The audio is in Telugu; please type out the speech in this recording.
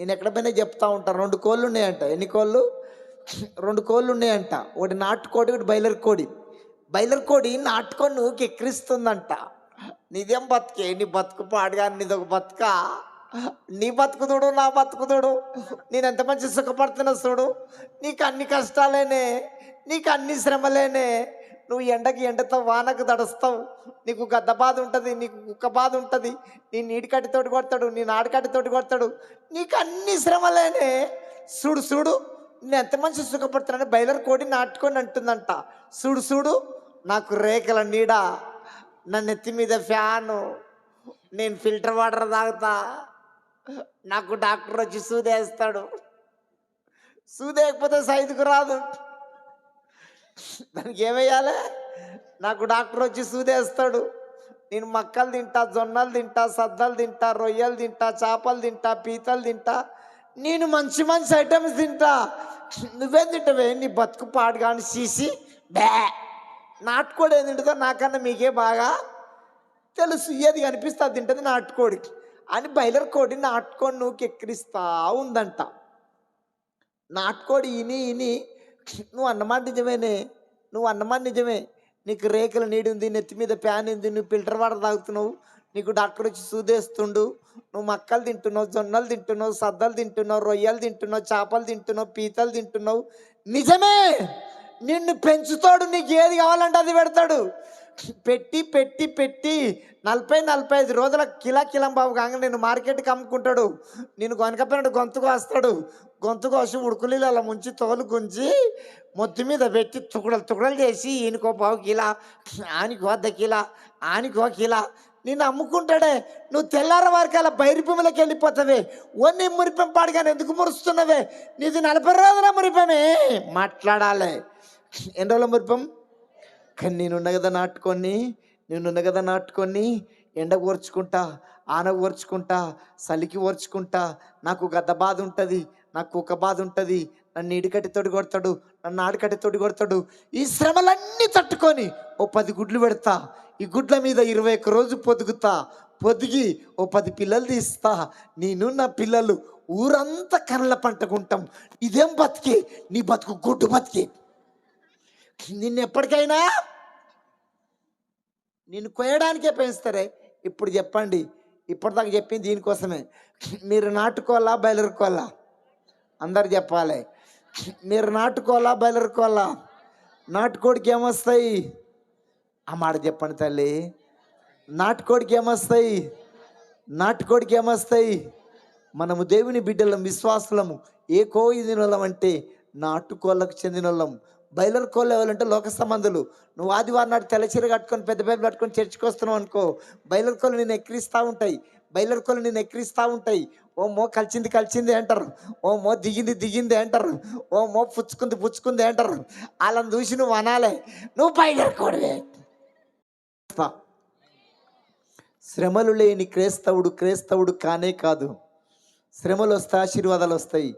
నేను ఎక్కడ పోయినా చెప్తా ఉంటాను రెండు కోళ్ళు ఉన్నాయంట. ఎన్ని కోళ్ళు? రెండు కోళ్ళు ఉన్నాయంట. ఒకటి నాటుకోడి ఒకటి బయలర్ కోడి. బయలర్ కోడి నాటుకొని నువ్వుకి ఎక్కిరిస్తుందంట. నీదేం బతికే? నీ బతుకు పాడుగా నీదొక బతుక? నీ బతుకుతుడు నా బతుకుతుడు నేను ఎంత మంచి సుఖపడుతున్నా చూడు. నీకు అన్ని కష్టాలేనే నీకు అన్ని శ్రమలేనే నువ్వు ఎండకి ఎండతో వానకు తడుస్తావు. నీకు గద్ద బాధ ఉంటుంది నీకు కుక్క బాధ ఉంటుంది నీ నీటికట్టితోటి కొడతాడు నీ నాడికట్టితోటి కొడతాడు. నీకు అన్ని శ్రమలేనే. చూడు చూడు నేను ఎంత మంచి సుఖపడుతున్నాను బయలర్ కోడి నాటుకొని అంటుందంట. చూడు చూడు నాకు రేఖల నీడ నా నెత్తి మీద ఫ్యాను నేను ఫిల్టర్ వాటర్ తాగుతా. నాకు డాక్టర్ వచ్చి సూదేస్తాడు. సూదేయకపోతే సైదుకు రాదు. దానికి ఏమేయాలి నాకు డాక్టర్ వచ్చి సూదేస్తాడు. నేను మక్కలు తింటా జొన్నలు తింటా సద్దలు తింటా రొయ్యలు తింటా చేపలు తింటా పీతలు తింటా. నేను మంచి మంచి ఐటమ్స్ తింటా. నువ్వేం తింటావే? నీ బతుకు పాడు కానీ చీసి బ్యా నాటుకోడి ఏం తింటుందో నాకన్నా మీకే బాగా తెలుసు. ఏది కనిపిస్తే అది తింటుంది నాటుకోడి. అని బయలర్ కోడి నాటుకోడి నువ్వు కెక్కిరిస్తా ఉందంట. నాటుకోడి ఇని ఇని నువ్వు అన్నమాట నిజమేనే. నువ్వు అన్నమాట నిజమే. నీకు రేకుల నీడి ఉంది నెత్తి మీద ప్యాన్ ఉంది నువ్వు ఫిల్టర్ వాటర్ తాగుతున్నావు నీకు డాక్టర్ వచ్చి సూదేస్తుండు నువ్వు మక్కలు తింటున్నావు జొన్నలు తింటున్నావు సద్దలు తింటున్నావు రొయ్యలు తింటున్నావు చేపలు తింటున్నావు పీతలు తింటున్నావు. నిజమే! నిన్ను పెంచుతాడు నీకు ఏది కావాలంటే అది పెడతాడు. పెట్టి పెట్టి పెట్టి నలభై నలభై ఐదు రోజుల కిలా కిలం బాబు కాగా నేను మార్కెట్కి అమ్ముకుంటాడు. నేను కొనకపోయినాడు గొంతు కోస్తాడు. గొంతు కోసి ఉడుకులీలు అలా ముంచి తోలు గుంచి మొత్తం మీద పెట్టి తుకుడలు తుకుడలు చేసి ఈయనకో పావు కిలా ఆనికో అర్ధ కిలా ఆనికో కిలా. నేను అమ్ముకుంటాడే. నువ్వు తెల్లార అలా బైరి భూమిలోకి వెళ్ళిపోతావే. ఓన్ని మురిపం పాడుగానే ఎందుకు మురుస్తున్నావే? నీది నలభై రోజుల మురిపమే. మాట్లాడాలి. ఎన్ని రోజుల మురిపం? కానీ నేనున్న కదా నాటుకొని నేనున్న కదా నాటుకొని ఎండ ఓర్చుకుంటా ఆన ఓర్చుకుంటా చలికి ఓర్చుకుంటా నాకు గద్ద బాధ ఉంటుంది నాకు ఒక బాధ ఉంటుంది. నన్ను ఇడికట్టితోటి కొడతాడు నన్ను ఆడికట్టితోటి కొడతాడు ఈ శ్రమలన్నీ తట్టుకొని ఓ పది గుడ్లు పెడతా ఈ గుడ్ల మీద ఇరవై ఒక్క రోజు పొదుగుతా పొదిగి ఓ పది పిల్లలు తీస్తా. నేను నా పిల్లలు ఊరంతా కళ్ళ పంటకుంటాం ఇదేం బతికి? నీ బతుకు గుడ్డు బతికి. నిన్ను ఎప్పటికైనా నిన్ను కోయడానికే పెంచుతారే. ఇప్పుడు చెప్పండి. ఇప్పటిదాకా చెప్పింది దీనికోసమే. మీరు నాటుకోవాలా బయలురుకోవాలా అందరు చెప్పాలి. మీరు నాటుకోవాలా బయలురుకోవాలా నాటుకోడికి ఏమొస్తాయి? ఆ మాట చెప్పండి తల్లి. నాటుకోడికి ఏమొస్తాయి? నాటుకోడికి ఏమొస్తాయి? మనము దేవుని బిడ్డలం విశ్వాసులము. ఏ కోయిదినోళ్ళం అంటే నాటుకోళ్ళకు చెందిన వాళ్ళం బయలర్ కోళ్ళు ఎవరంటే లోక సంబంధులు. నువ్వు ఆదివారం నాడు తెల్లచీర కట్టుకొని పెద్ద బైబిల్ పట్టుకొని చర్చికి వస్తున్నావు అనుకో బయలర్ కోళ్ళు నేను ఎక్కిరిస్తూ ఉంటాయి. బయలర్ కోళ్ళు నేను ఎక్కిరిస్తూ ఉంటాయి. ఓ మో కలిచింది కలిచింది అంటారు. ఓ మో దిగింది దిగింది అంటారు. ఓ మో పుచ్చుకుంది పుచ్చుకుంది అంటారు. వాళ్ళని చూసి నువ్వు అనాలే. నువ్వు బయలర్ కోడివే. శ్రమలు లేని క్రైస్తవుడు క్రైస్తవుడు కానే కాదు. శ్రమలు వస్తాయి ఆశీర్వాదాలు వస్తాయి.